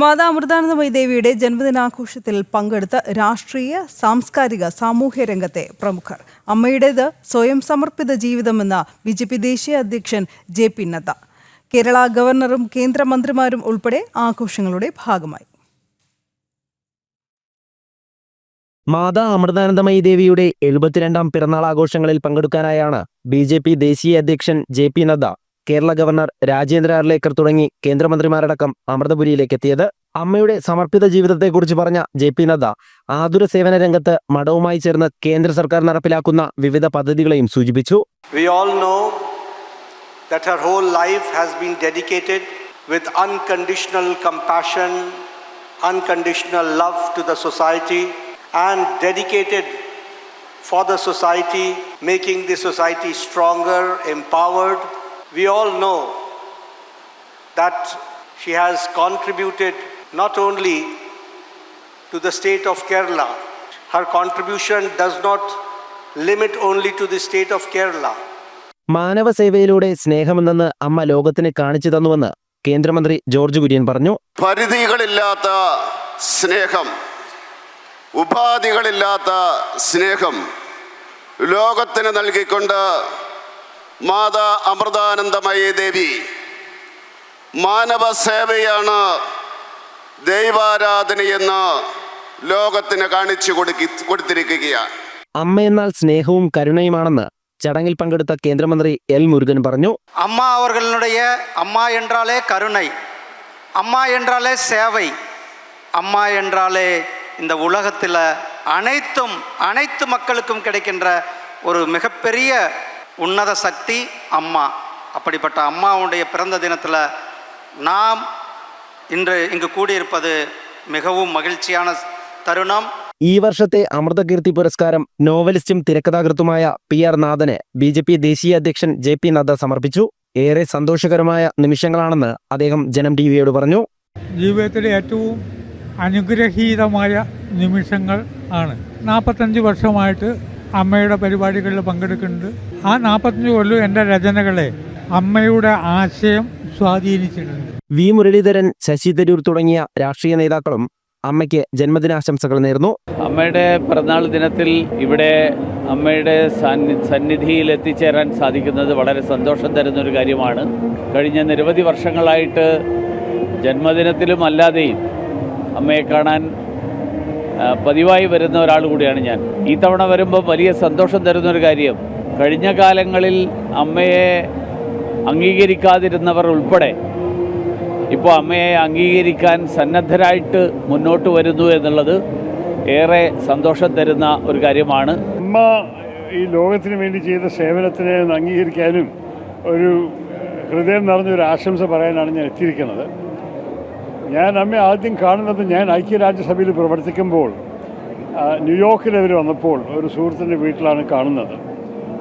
മാതാ അമൃതാനന്ദമയി ദേവിയുടെ ജന്മദിനാഘോഷത്തിൽ പങ്കെടുത്ത രാഷ്ട്രീയ സാംസ്കാരിക സാമൂഹ്യ രംഗത്തെ പ്രമുഖർ. അമ്മയുടേത് സ്വയം സമർപ്പിത ജീവിതമെന്ന ബി ജെ പി ദേശീയ അധ്യക്ഷൻ ജെ പി നദ്ദ. കേരള ഗവർണറും കേന്ദ്രമന്ത്രിമാരും ഉൾപ്പെടെ ആഘോഷങ്ങളുടെ ഭാഗമായി. മാതാ അമൃതാനന്ദമയി ദേവിയുടെ എഴുപത്തിരണ്ടാം പിറന്നാൾ ആഘോഷങ്ങളിൽ പങ്കെടുക്കാനായാണ് ബി ജെ പി ദേശീയ അധ്യക്ഷൻ J P Nadda Kerala governor Rajendra Arlekar തുടങ്ങി കേന്ദ്രമന്ത്രിമാരടക്കം അമൃതപുരിയിലേക്ക് എത്തിയത് അമ്മയുടെ സമർപ്പിത ജീവിതത്തെക്കുറിച്ച് പറഞ്ഞ ജെ പി നദ്ദ ആതുര സേവന രംഗത്ത് മഠവുമായി ചേർന്ന് കേന്ദ്ര സർക്കാർ നടപ്പിലാക്കുന്ന വിവിധ പദ്ധതികളെയും സൂചിപ്പിച്ചു. Unconditional love to the society and dedicated for the society making the society stronger empowered We all know that she has contributed not only to the state of Kerala, her contribution does not limit only to the state of Kerala. മാനവ സേവയിലൂടെ സ്നേഹമെന്നെന്ന് അമ്മ ലോകത്തിന് കാണിച്ചു തന്നുവെന്ന് കേന്ദ്രമന്ത്രി George Kurian പറഞ്ഞു പരിധികളില്ലാത്ത സ്നേഹം ഉപാധികളില്ലാത്ത സ്നേഹം ലോകത്തിന് നൽകിക്കൊണ്ട് മാതാ അമൃതാനന്ദമയി ദേവി മാനവ സേവയാണ് ദൈവാരാധനയെന്ന് ലോകത്തിന് കാണിച്ചു കൊടുക്കി കൊടുത്തിരിക്കുകയാണ് അമ്മയെന്നാൽ സ്നേഹവും കരുണയുമാണെന്ന് ചടങ്ങിൽ പങ്കെടുത്ത കേന്ദ്രമന്ത്രി എൽ മുരുകൻ പറഞ്ഞു அம்மா அவர்களுடைய அம்மா என்றாலே கருணை அம்மா என்றாலே சேவை அம்மா என்றாலே இந்த உலகத்தில் அனைத்தும் அனைத்து மக்களுக்கும் கிடைக்கின்ற ஒரு மிகப்பெரிய உன்னத சக்தி அம்மா அப்படிப்பட்ட அம்மாவுடைய பிறந்த தினத்தில் நாம் இன்று இங்கு கூடியிருப்பது மிகவும் மகிழ்ச்சியான தருணம் ഈ വർഷത്തെ അമൃതകീർത്തി പുരസ്കാരം നോവലിസ്റ്റും തിരക്കഥാകൃത്തുമായ പി ആർ നാഥന് ബി ജെ പി ദേശീയ അധ്യക്ഷൻ ജെ പി നദ്ദ സമർപ്പിച്ചു ഏറെ സന്തോഷകരമായ നിമിഷങ്ങളാണെന്ന് അദ്ദേഹം ജനം ടി വിയോട് പറഞ്ഞു ജീവിതത്തിലെ ഏറ്റവും അനുഗ്രഹീതമായ നിമിഷങ്ങൾ ആണ് നാൽപ്പത്തഞ്ച് വർഷമായിട്ട് അമ്മയുടെ പരിപാടികളിൽ പങ്കെടുക്കുന്നുണ്ട്. ആ നാൽപ്പത്തഞ്ച് കൊല്ലം എന്റെ രചനകളെ അമ്മയുടെ ആശയം സ്വാധീനിച്ചിട്ടുണ്ട്. വി മുരളീധരൻ ശശി തരൂർ തുടങ്ങിയ രാഷ്ട്രീയ നേതാക്കളും അമ്മയ്ക്ക് ജന്മദിനാശംസകൾ നേർന്നു അമ്മയുടെ പിറന്നാൾ ദിനത്തിൽ ഇവിടെ അമ്മയുടെ സന്നി സന്നിധിയിൽ എത്തിച്ചേരാൻ സാധിക്കുന്നത് വളരെ സന്തോഷം തരുന്ന ഒരു കാര്യമാണ്. കഴിഞ്ഞ നിരവധി വർഷങ്ങളായിട്ട് ജന്മദിനത്തിലും അല്ലാതെയും അമ്മയെ കാണാൻ പതിവായി വരുന്ന ഒരാൾ കൂടിയാണ് ഞാൻ. ഈ തവണ വരുമ്പോൾ വലിയ സന്തോഷം തരുന്നൊരു കാര്യം കഴിഞ്ഞ കാലങ്ങളിൽ അമ്മയെ അംഗീകരിക്കാതിരുന്നവർ ഉൾപ്പെടെ ഇപ്പോൾ അമ്മയെ അംഗീകരിക്കാൻ സന്നദ്ധരായിട്ട് മുന്നോട്ട് വരുന്നു എന്നുള്ളത് ഏറെ സന്തോഷം തരുന്ന ഒരു കാര്യമാണ്. അമ്മ ഈ ലോകത്തിന് വേണ്ടി ചെയ്ത സേവനത്തിനെ അംഗീകരിക്കാനും ഒരു ഹൃദയം നിറഞ്ഞൊരു ആശംസ പറയാനാണ് ഞാൻ എത്തിയിരിക്കുന്നത്. ഞാൻ അമ്മ ആദ്യം കാണുന്നത് ഞാൻ ഐക്യരാജ്യസഭയിൽ പ്രവർത്തിക്കുമ്പോൾ ന്യൂയോർക്കിൽ അവർ വന്നപ്പോൾ ഒരു സുഹൃത്തിന്റെ വീട്ടിലാണ് കാണുന്നത്.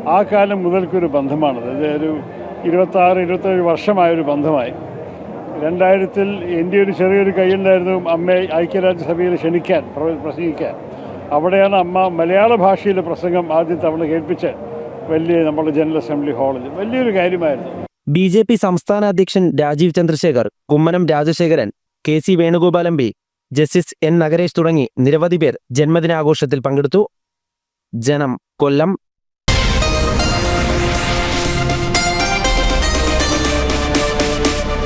ആ കാലം മുതൽക്കൊരു ബന്ധമാണത്. ഇത് ഒരു ഇരുപത്താറ് ഇരുപത്തേഴ് വർഷമായൊരു ബന്ധമായി. രണ്ടായിരത്തിൽ എന്റെ ഒരു ചെറിയൊരു കൈയുണ്ടായിരുന്നു അമ്മയെ ഐക്യരാജ്യസഭയിൽ ക്ഷണിക്കാൻ പ്ര- പ്രസംഗിക്കാൻ. അവിടെയാണ് അമ്മ മലയാള ഭാഷയിലെ പ്രസംഗം ആദ്യം തവണ കേൾപ്പിച്ച് വലിയ നമ്മുടെ ജനറൽ അസംബ്ലി ഹാളിൽ. വലിയൊരു കാര്യമായിരുന്നു. ബി ജെ പി സംസ്ഥാന അധ്യക്ഷൻ Rajeev Chandrasekhar Kummanam Rajasekharan K C Venugopal M P justice N Nagaresh തുടങ്ങി നിരവധി പേർ ജന്മദിനാഘോഷത്തിൽ പങ്കെടുത്തു. ജനം കൊല്ലം